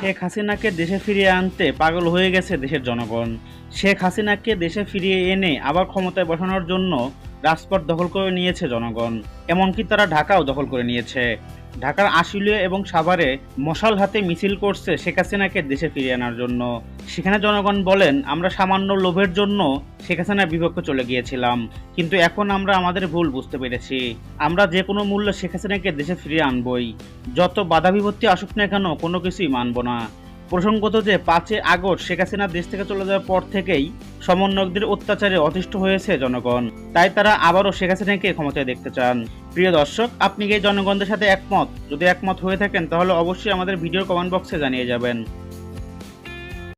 শেখ হাসিনাকে দেশে ফিরিয়ে আনতে পাগল হয়ে গেছে দেশের জনগণ। শেখ হাসিনাকে দেশে ফিরিয়ে এনে আবার ক্ষমতায় বসানোর জন্য রাজপথ দখল করে নিয়েছে জনগণ, এমনকি তারা ঢাকাও দখল করে নিয়েছে। ঢাকার আশুলিয়া এবং সাভারে মশাল হাতে মিছিল করছে শেখ হাসিনাকে দেশে ফিরিয়ে আনার জন্য। সেখানে জনগণ বলেন, আমরা সামান্য লোভের জন্য শেখ হাসিনার বিপক্ষে চলে গিয়েছিলাম, কিন্তু এখন আমরা আমাদের ভুল বুঝতে পেরেছি। আমরা যে কোনো মূল্যে শেখ হাসিনাকে দেশে ফিরিয়ে আনবই। যত বাধা বিপত্তি আসুক না কেন, কোনো কিছুই মানব না। প্রসঙ্গত যে পাঁচই আগস্ট শেখ হাসিনা দেশ থেকে চলে যাওয়ার পর থেকেই সমন্বয়কদের অত্যাচারে অতিষ্ঠ হয়েছে জনগণ। তাই তারা আবারও শেখ হাসিনাকে ক্ষমতায় দেখতে চান। প্রিয় দর্শক, আপনি এই জনগণদের সাথে একমত? যদি একমত হয়ে থাকেন, তাহলে অবশ্যই আমাদের ভিডিও কমেন্ট বক্সে জানিয়ে যাবেন।